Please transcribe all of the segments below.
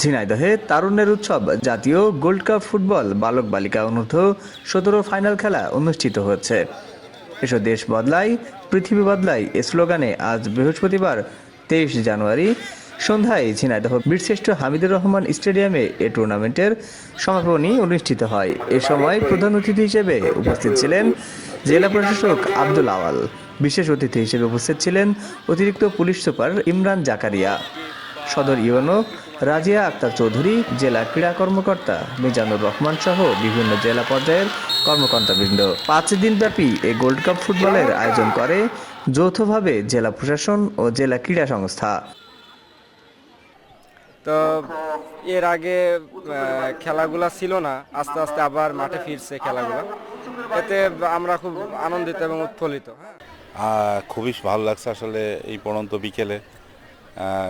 ঝিনাইদহে তারুণ্যের উৎসব। জাতীয় গোল্ড কাপ ফুটবল বালক বালিকা অনূর্ধ্ব সতেরো ফাইনাল খেলা অনুষ্ঠিত হচ্ছে এসো দেশ বদলাই, পৃথিবী বদলাই এ স্লোগানে আজ বৃহস্পতিবার তেইশ জানুয়ারি সন্ধ্যায় ঝিনাইদহ বীরশ্রেষ্ঠ হামিদুর রহমান স্টেডিয়ামে এ টুর্নামেন্টের সমাপনী অনুষ্ঠিত হয়। এ সময় প্রধান অতিথি হিসেবে উপস্থিত ছিলেন জেলা প্রশাসক আব্দুল আওয়াল। বিশেষ অতিথি হিসেবে উপস্থিত ছিলেন অতিরিক্ত পুলিশ সুপার ইমরান জাকারিয়া। সদর ইউনো রাজিয়া আক্তার চৌধুরী জেলা ক্রীড়া কর্মকর্তা মিজানুর রহমান সহ বিভিন্ন জেলা পর্যায়ের কর্মকর্তাবৃন্দ। পাঁচ দিনব্যাপী এই গোল্ড কাপ ফুটবলের আয়োজন করে যৌথভাবে জেলা প্রশাসন ও জেলা ক্রীড়া সংস্থা। তো এর আগে খেলাগুলা ছিল না আস্তে আস্তে আবার মাঠে ফিরছে খেলাগুলো। এতে আমরা খুব আনন্দিত এবং উৎফুল্লিত হ্যাঁ। আহ, খুবই ভালো লাগছে আসলে এই পড়ন্ত বিকেলে।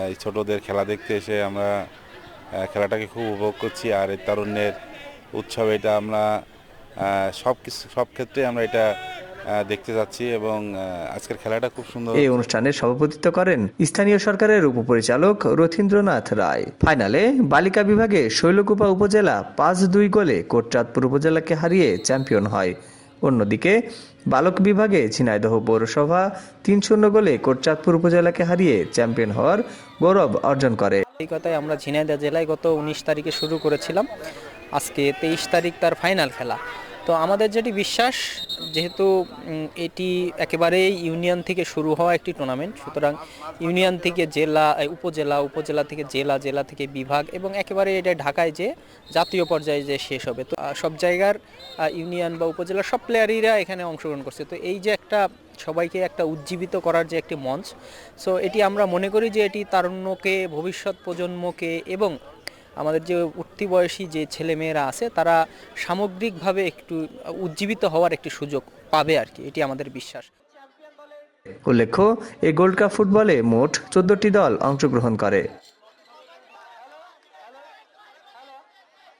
এই ছোটদের খেলা দেখতে এসে আমরা খেলাটাকে খুব উপভোগ করছি। আর এই তারুণ্যের উৎসব এটা আমরা সব কিছু সব ক্ষেত্রে আমরা এটা দেখতে যাচ্ছি এবং আজকের খেলাটা খুব সুন্দর। এই অনুষ্ঠানে সভাপতিত্ব করেন স্থানীয় সরকারের উপপরিচালক রথীন্দ্রনাথ রায়। ফাইনালে বালিকা বিভাগে শৈলকুপা উপজেলা পাঁচ দুই গোলে কোটচাঁদপুর উপজেলাকে হারিয়ে চ্যাম্পিয়ন হয়। অন্যদিকে বালক বিভাগে ঝিনাইদহ পৌরসভা তিন শূন্য গোলে কোটচাঁদপুর উপজেলাকে হারিয়ে চ্যাম্পিয়ন হওয়ার গৌরব অর্জন করে। এই কথায় আমরা ঝিনাইদহ জেলায় গত উনিশ তারিখে শুরু করেছিলাম। আজকে তেইশ তারিখ তার ফাইনাল খেলা। তো আমাদের যেটি বিশ্বাস, যেহেতু এটি একেবারে ইউনিয়ন থেকে শুরু হওয়া একটি টুর্নামেন্ট সুতরাং ইউনিয়ন থেকে জেলা উপজেলা উপজেলা থেকে জেলা জেলা থেকে বিভাগ এবং একেবারে এটা ঢাকায় যে জাতীয় পর্যায়ে যে শেষ হবে। তো সব জায়গার ইউনিয়ন বা উপজেলার সব প্লেয়ারিরা এখানে অংশগ্রহণ করছে। তো এই যে একটা, সবাইকে একটা উজ্জীবিত করার যে একটি মঞ্চ সো এটি আমরা মনে করি যে এটি তারুণ্যকে, ভবিষ্যৎ প্রজন্মকে এবং আমাদের যে উঠতি বয়সী যে ছেলে মেয়েরা আছে, তারা সামগ্রিকভাবে একটু উজ্জীবিত হওয়ার একটি সুযোগ পাবে আর কি, এটি আমাদের বিশ্বাস। উল্লেখ্য, এই গোল্ড কাপ ফুটবলে মোট চোদ্দটি দল অংশগ্রহণ করে।